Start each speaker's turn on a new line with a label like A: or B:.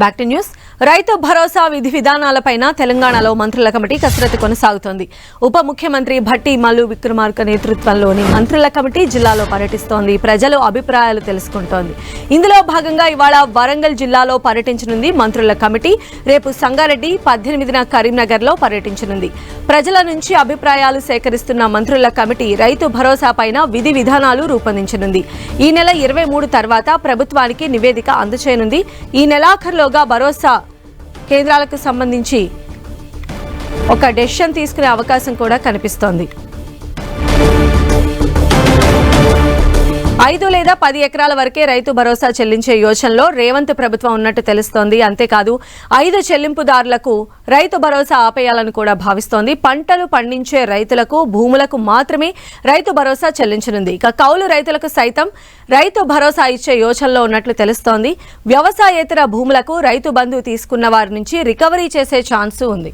A: Back to news. Rythu Bharosa విధి విధానాలపైన తెలంగాణలో మంత్రుల కమిటీ కసరత్తు కొనసాగుతోంది. ఉప ముఖ్యమంత్రి భట్టి మల్లు విక్రమార్క నేతృత్వంలోని మంత్రుల కమిటీ జిల్లాలో పర్యటిస్తోంది. ప్రజలు అభిప్రాయాలు తెలుసుకుంటోంది. ఇందులో భాగంగా ఇవాళ వరంగల్ జిల్లాలో పర్యటించనుంది మంత్రుల కమిటీ. రేపు సంగారెడ్డి పద్దెనిమిదిన కరీంనగర్లో పర్యటించనుంది. ప్రజల నుంచి అభిప్రాయాలు సేకరిస్తున్న మంత్రుల కమిటీ రైతు భరోసా పైన విధి విధానాలు రూపొందించనుంది. ఈ నెల ఇరవై మూడు తర్వాత ప్రభుత్వానికి నివేదిక అందచేయనుంది ఈ నెలాఖరులో నెలాఖరులోగా భరోసా కేంద్రాలకు సంబంధించి ఒక డెసిషన్ తీసుకునే అవకాశం కూడా కనిపిస్తోంది. ఐదు లేదా పది ఎకరాల వరకే రైతు భరోసా చెల్లించే యోచనలో రేవంత్ ప్రభుత్వం ఉన్నట్టు తెలుస్తోంది. అంతేకాదు ఐదు చెల్లింపుదారులకు రైతు భరోసా ఆపేయాలని కూడా భావిస్తోంది. పంటలు పండించే రైతులకు భూములకు మాత్రమే రైతు భరోసా చెల్లించనుంది. ఇక కౌలు రైతులకు సైతం రైతు భరోసా ఇచ్చే యోచనలో ఉన్నట్లు తెలుస్తోంది. వ్యవసాయేతర భూములకు రైతు బంధు తీసుకున్న వారి నుంచి రికవరీ చేసే ఛాన్సు ఉంది.